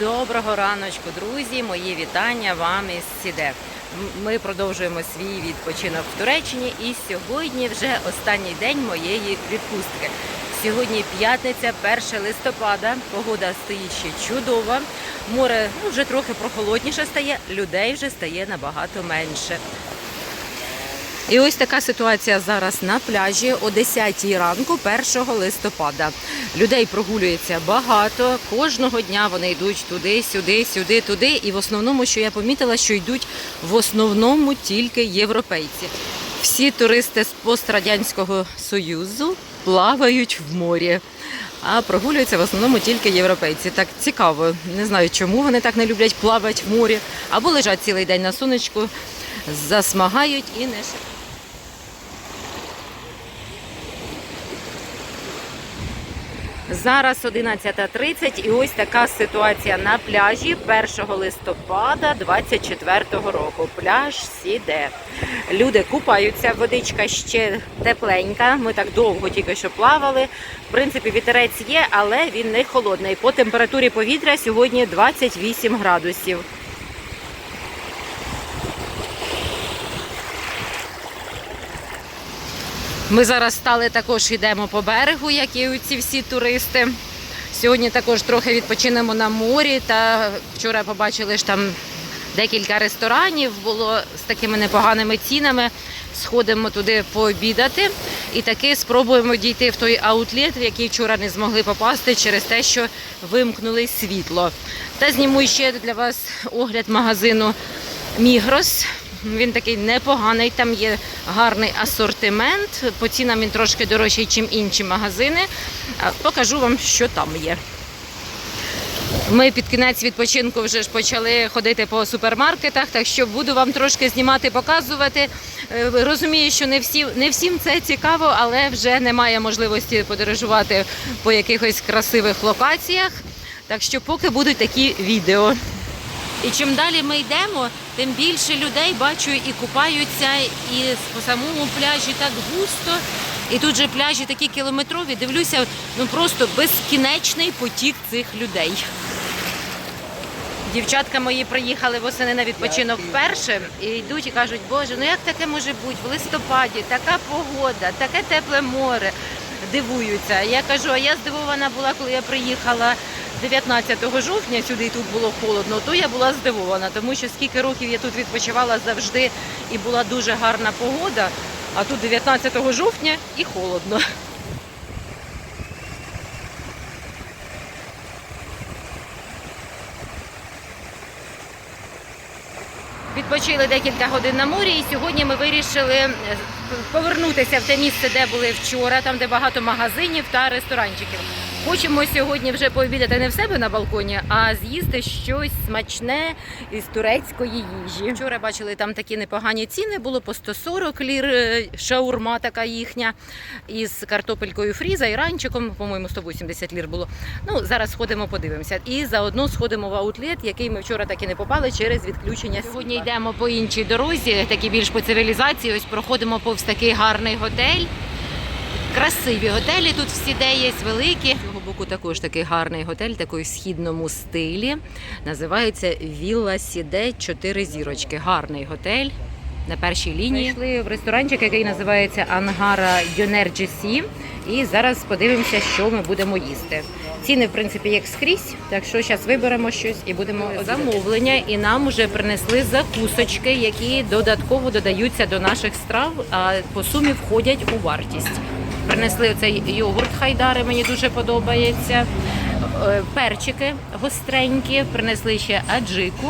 Доброго раночку, друзі! Мої вітання вам із Сіде. Ми продовжуємо свій відпочинок в Туреччині, і сьогодні вже останній день моєї відпустки. Сьогодні п'ятниця, 1 листопада. Погода стоїть ще чудова. Море ну, вже трохи прохолодніше стає, людей вже стає набагато менше. І ось така ситуація зараз на пляжі о 10 ранку, 1 листопада. Людей прогулюється багато. Кожного дня вони йдуть туди, сюди, сюди, туди. І в основному, що я помітила, що йдуть в основному тільки європейці. Всі туристи з пострадянського союзу плавають в морі. А прогулюються в основному тільки європейці. Так цікаво. Не знаю, чому вони так не люблять плавати в морі. Або лежать цілий день на сонечку, засмагають і не ш- Зараз 11.30 і ось така ситуація на пляжі 1 листопада 24 року. Пляж Сіде. Люди купаються, водичка ще тепленька. Ми так довго тільки що плавали. В принципі, вітерець є, але він не холодний. По температурі повітря сьогодні 28 градусів. Ми зараз стали також йдемо по берегу, як і ці всі туристи. Сьогодні також трохи відпочинемо на морі. Та вчора побачили ж там декілька ресторанів було з такими непоганими цінами. Сходимо туди пообідати і таки спробуємо дійти в той аутлет, в який вчора не змогли попасти через те, що вимкнули світло. Та зніму ще для вас огляд магазину Мігрос. Він такий непоганий, там є гарний асортимент. По цінам він трошки дорожчий, ніж інші магазини. Покажу вам, що там є. Ми під кінець відпочинку вже ж почали ходити по супермаркетах, так що буду вам трошки знімати, показувати. Е, Розумію, що не всі не всім це цікаво, але вже немає можливості подорожувати по якихось красивих локаціях. Так що поки будуть такі відео. І чим далі ми йдемо, тим більше людей бачу і купаються, і по самому пляжі так густо. І тут же пляжі такі кілометрові. Дивлюся, ну просто безкінечний потік цих людей. Дівчатка мої приїхали восени на відпочинок вперше і йдуть і кажуть, боже, ну як таке може бути в листопаді, така погода, таке тепле море. Дивуються. Я кажу, а я здивована була, коли я приїхала 19 жовтня, сюди і тут було холодно, то я була здивована, тому що скільки років я тут відпочивала завжди і була дуже гарна погода, а тут 19 жовтня і холодно. Відпочили декілька годин на морі, і сьогодні ми вирішили е, повернутися в те місце, де були вчора, там де багато магазинів та ресторанчиків. Хочемо сьогодні вже пообідати не в себе на балконі, а з'їсти щось смачне із турецької їжі. Вчора бачили там такі непогані ціни. Було по 140 лір е, шаурма, така їхня, із картопелькою фрі, з айранчиком, по-моєму, 180 лір було. Ну зараз сходимо, подивимося. І заодно сходимо в аутлет, який ми вчора так і не попали через відключення. Сьогодні йдемо по іншій дорозі, такі більш по цивілізації. Ось проходимо повз такий гарний готель. Красиві готелі тут всі де є, великі. Боку також такий гарний готель, такий в східному стилі. Називається Вілла Сіде 4 зірочки. Гарний готель. На першій лінії йшли в ресторанчик, який називається Ангара Джесі. І зараз подивимося, що ми будемо їсти. Ціни, в принципі, як скрізь. Так що зараз виберемо щось і будемо замовлення. І нам вже принесли закусочки, які додатково додаються до наших страв, а по сумі входять у вартість. Принесли цей йогурт хайдари, мені дуже подобається. Е, Перчики гостренькі, принесли ще аджику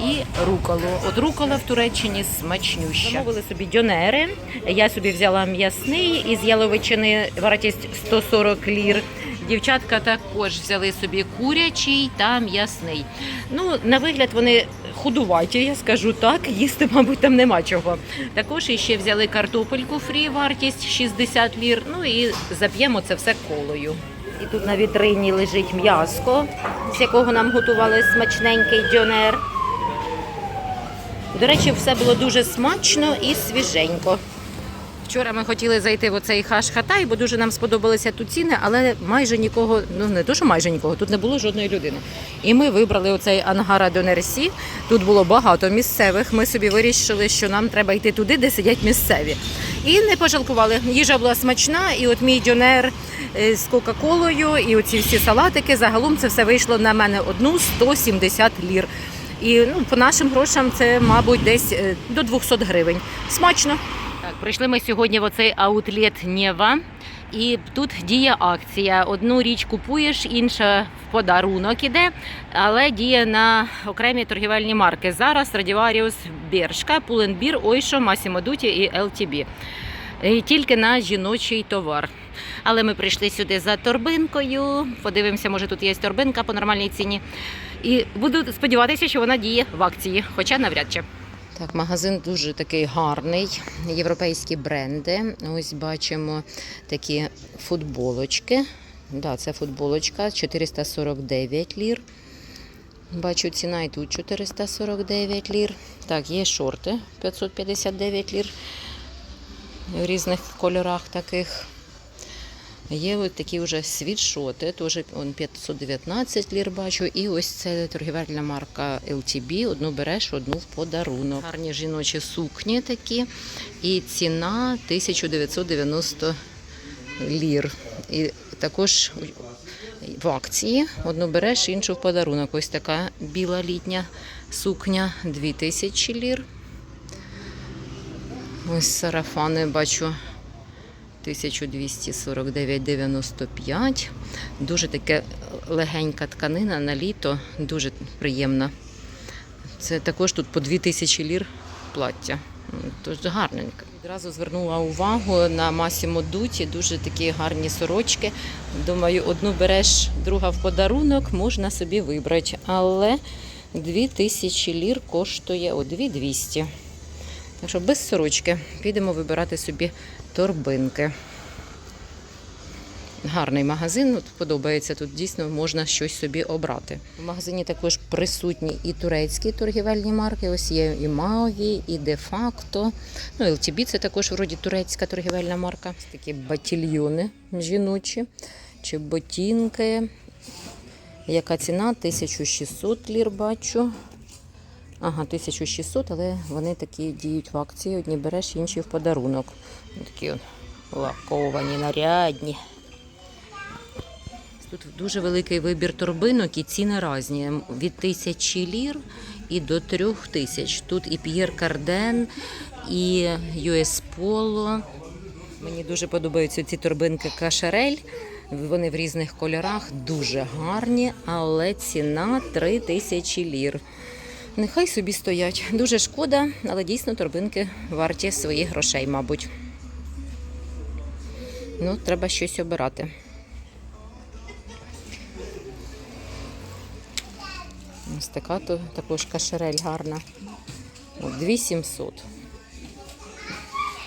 і руколу. От рукола в Туреччині смачнюща. Замовили собі дьонери. Я собі взяла м'ясний із яловичини вартість 140 лір. Дівчатка також взяли собі курячий та м'ясний. Ну, на вигляд вони худуваті, я скажу так. Їсти, мабуть, там нема чого. Також іще взяли картопельку фрі, вартість 60 лір. Ну і зап'ємо це все колою. І тут на вітрині лежить м'яско, з якого нам готували смачненький дьонер. До речі, все було дуже смачно і свіженько. Вчора ми хотіли зайти в оцей хаш-хатай, бо дуже нам сподобалися тут ціни, але майже нікого, ну не то, що майже нікого, тут не було жодної людини. І ми вибрали оцей Ангара Донерсі. Тут було багато місцевих. Ми собі вирішили, що нам треба йти туди, де сидять місцеві. І не пожалкували. Їжа була смачна, і от мій дюнер е, з Кока-Колою, і оці всі салатики. Загалом це все вийшло на мене одну 170 лір. І ну, по нашим грошам це, мабуть, десь е, до 200 гривень. Смачно. Прийшли ми сьогодні в оцей аутлет Нєва. І тут діє акція. Одну річ купуєш, інша в подарунок іде, але діє на окремі торгівельні марки. Зараз Радіваріус Бершка, Пуленбір, Ойшо, Масімо Дуті і LTB. І тільки на жіночий товар. Але ми прийшли сюди за торбинкою. Подивимося, може тут є торбинка по нормальній ціні. І буду сподіватися, що вона діє в акції, хоча навряд чи. Так, магазин дуже такий гарний. Європейські бренди. Ось бачимо такі футболочки. Да, це футболочка 449 лір. Бачу, ціна і тут 449 лір. Так, є шорти 559 лір в різних кольорах таких. Є от такі вже світшоти, теж 519 лір бачу. І ось це торгівельна марка LTB. Одну береш, одну в подарунок. Гарні жіночі сукні такі. І ціна 1990 лір. І також в акції одну береш, іншу в подарунок. Ось така біла літня сукня 2000 лір. Ось сарафани бачу 1249,95. Дуже таке легенька тканина на літо, дуже приємна. Це також тут по 2000 лір плаття. Тож гарненько. Відразу звернула увагу на Масімо Дуті, дуже такі гарні сорочки. Думаю, одну береш, друга в подарунок, можна собі вибрати. Але 2000 лір коштує о 2200. Так що без сорочки підемо вибирати собі торбинки. Гарний магазин, от подобається. Тут дійсно можна щось собі обрати. В магазині також присутні і турецькі торгівельні марки. Ось є і Маві, і Де-факто. Ну, LTB це також вроді турецька торгівельна марка. Ось такі батільйони жіночі чи ботинки. Яка ціна? 1600 лір бачу. Ага, 1600, але вони такі діють в акції. Одні береш, інші в подарунок. Такі лаковані, нарядні. Тут дуже великий вибір торбинок і ціни різні. Від тисячі лір і до трьох тисяч. Тут і П'єр Карден, і US Polo. Мені дуже подобаються ці торбинки Кашарель. Вони в різних кольорах дуже гарні, але ціна 3 тисячі лір. Нехай собі стоять. Дуже шкода, але дійсно торбинки варті своїх грошей, мабуть. Ну, треба щось обирати. Ось така то також кашерель гарна. От 2700.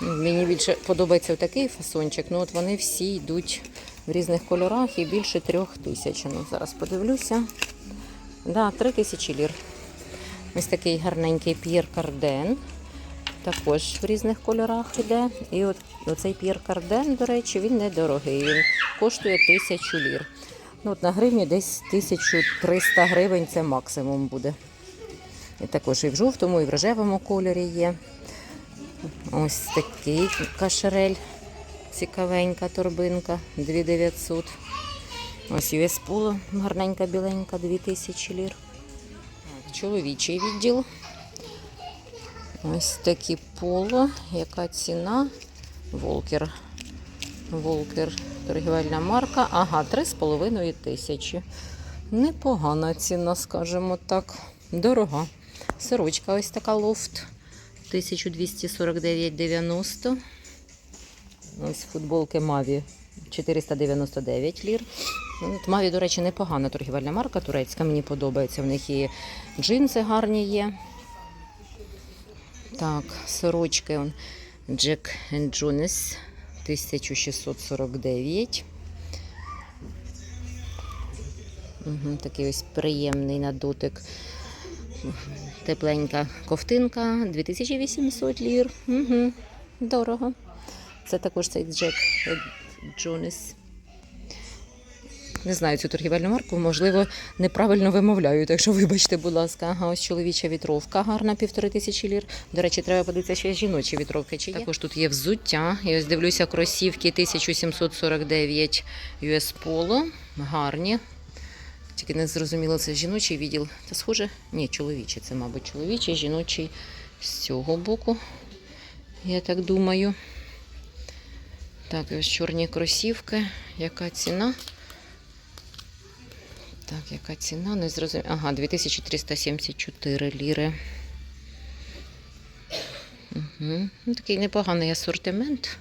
Ну, Мені більше подобається такий фасончик. Ну от вони всі йдуть в різних кольорах і більше трьох тисяч. Ну, зараз подивлюся. Да, три тисячі лір. Ось такий гарненький П'єр Карден. Також в різних кольорах іде. І от оцей П'єр Карден, до речі, він недорогий. Він коштує тисячу лір. Ну, от на гривні десь 1300 гривень це максимум буде. І також і в жовтому, і в рожевому кольорі є. Ось такий кашерель. Цікавенька торбинка 2900. Ось US Polo, гарненька біленька, 2000 лір. Чоловічий відділ. Ось такі поло. Яка ціна? Волкер. Волкер, торгівельна марка. Ага, 3,5 тисячі. Непогана ціна, скажімо так. Дорога. Сорочка ось така лофт. 1249,90. Ось футболки Маві 499 лір. Маві, до речі, непогана торгівельна марка турецька. Мені подобається. В них і джинси гарні є. Так, сорочки он Jack 1649. Угу, такий ось приємний на дотик. Тепленька ковтинка 2800 лір. Угу, дорого. Це також цей Джек Джонес. Не знаю цю торгівельну марку, можливо, неправильно вимовляю, так що вибачте, будь ласка. Ага, ось чоловіча вітровка гарна, півтори тисячі лір. До речі, треба подивитися, ще жіночі вітровки чи є. Також тут є взуття. І ось дивлюся, кросівки 1749 US Polo. Гарні. Тільки не зрозуміло, це жіночий відділ. Це схоже? Ні, чоловічий. Це, мабуть, чоловічий, жіночий з цього боку. Я так думаю. Так, ось чорні кросівки. Яка ціна? Так, яка ціна? Не зрозуміло. Ага, 2374 ліри. Угу. Ну, такий непоганий асортимент.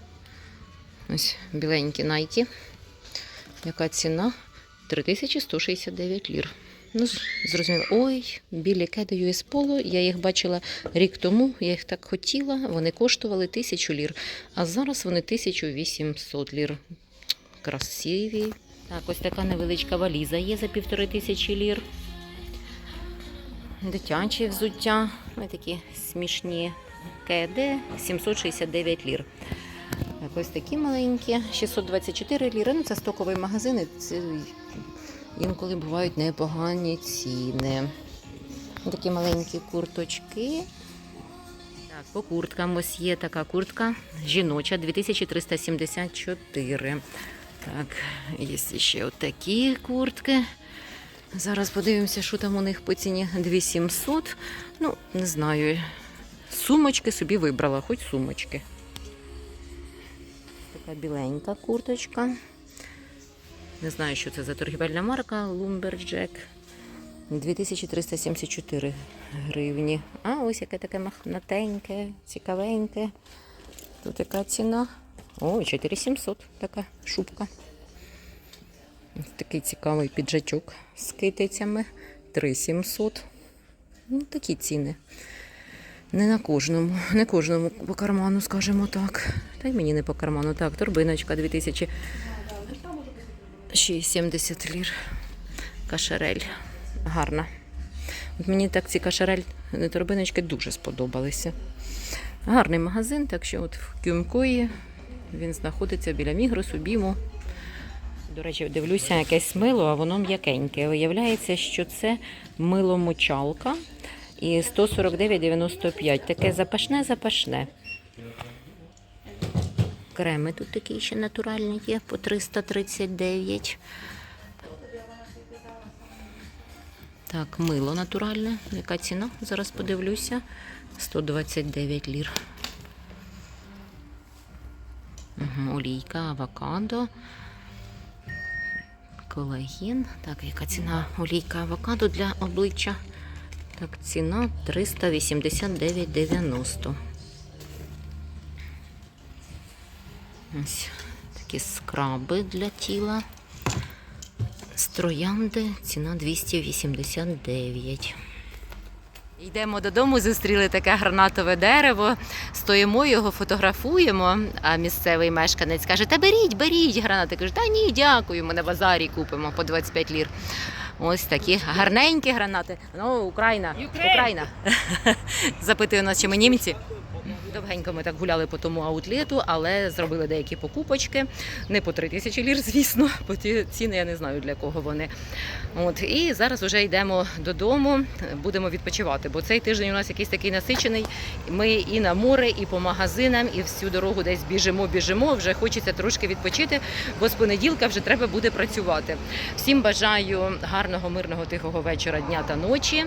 Ось біленькі Nike. Яка ціна? 3169 лір. Ну, зрозуміло. Ой, білі кеди US Polo. Я їх бачила рік тому, я їх так хотіла. Вони коштували 1000 лір, а зараз вони 1800 лір. Красиві. Так, ось така невеличка валіза є за півтори тисячі лір. Дитячі взуття. Ось такі смішні кеди 769 лір. Так, ось такі маленькі, 624 ліри. Ну, це стоковий магазин, це інколи бувають непогані ціни. Такі маленькі курточки. Так, по курткам ось є така куртка жіноча 2374. Так, є ще отакі куртки. Зараз подивимося, що там у них по ціні 2700. Ну, не знаю. Сумочки собі вибрала, хоч сумочки. Така біленька курточка. Не знаю, що це за торгівельна марка Lumberjack. 2374 гривні. А ось яке таке махнатеньке, цікавеньке. Тут яка ціна? О, 4700 така шубка. Такий цікавий піджачок з китицями. 3700. Ну, такі ціни. Не на кожному, не кожному по карману, скажімо так. Та й мені не по карману. Так, торбиночка 2070 лір. Кашарель. Гарна. От мені так ці кашарель е, торбиночки дуже сподобалися. Гарний магазин, так що от в Кюмкої він знаходиться біля Мігросу, Біму. До речі, дивлюся якесь мило, а воно м'якеньке. Виявляється, що це мило-мочалка і 149,95. Таке запашне-запашне. Креми тут такі ще натуральні є по 339. Так, мило натуральне. Яка ціна? Зараз подивлюся. 129 лір. Олійка, авокадо. Колагін. Так, яка ціна олійка авокадо для обличчя? Так, ціна 389,90. Ось такі скраби для тіла. З троянди ціна 289. Йдемо додому, зустріли таке гранатове дерево, стоїмо його, фотографуємо. А місцевий мешканець каже: Та беріть, беріть гранати. Кажу, та ні, дякую, ми на базарі купимо по 25 лір. Ось такі гарненькі гранати. Ну, Україна. Україна. Запитує нас, чи ми німці. Довгенько ми так гуляли по тому аутлету, але зробили деякі покупочки. Не по 3 тисячі лір, звісно, по ті ціни я не знаю для кого вони. От і зараз вже йдемо додому, будемо відпочивати, бо цей тиждень у нас якийсь такий насичений. Ми і на море, і по магазинам, і всю дорогу десь біжимо, біжимо. Вже хочеться трошки відпочити, бо з понеділка вже треба буде працювати. Всім бажаю гарного, мирного, тихого вечора, дня та ночі.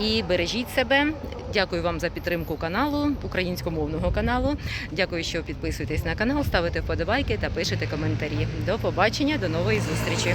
І бережіть себе. Дякую вам за підтримку каналу, українськомовного каналу. Дякую, що підписуєтесь на канал, ставите вподобайки та пишете коментарі. До побачення, до нової зустрічі.